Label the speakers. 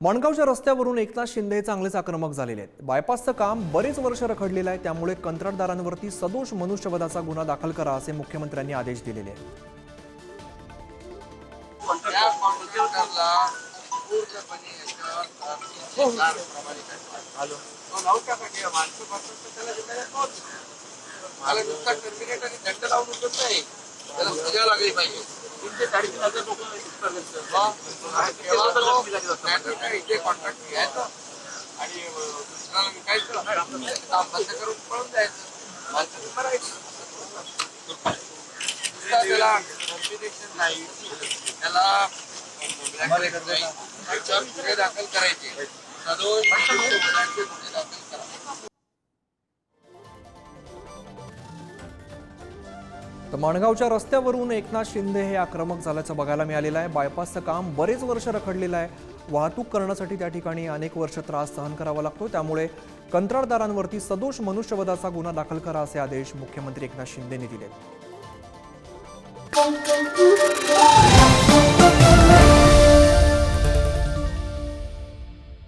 Speaker 1: मणगावच्या रस्त्यावरून एकनाथ शिंदे हे चांगलेच आक्रमक झालेले आहेत. बायपासचं काम बरेच वर्ष रखडलेलं आहे त्यामुळे कंत्राटदारांवरती सदोष मनुष्यवधाचा गुन्हा दाखल करा असे मुख्यमंत्र्यांनी आदेश दिलेले आहेत.
Speaker 2: त्याला दाखल करायचे. सदोष गुन्हे दाखल?
Speaker 1: तर माणगावच्या रस्त्यावरून एकनाथ शिंदे हे आक्रमक झाल्याचं बघायला मिळालेलं आहे. बायपासचं काम बरेच वर्ष रखडलेलं आहे. वाहतूक करण्यासाठी त्या ठिकाणी अनेक वर्ष त्रास सहन करावा लागतो. त्यामुळे कंत्राटदारांवरती सदोष मनुष्यवधाचा गुन्हा दाखल करा असे आदेश मुख्यमंत्री एकनाथ शिंदेने दिले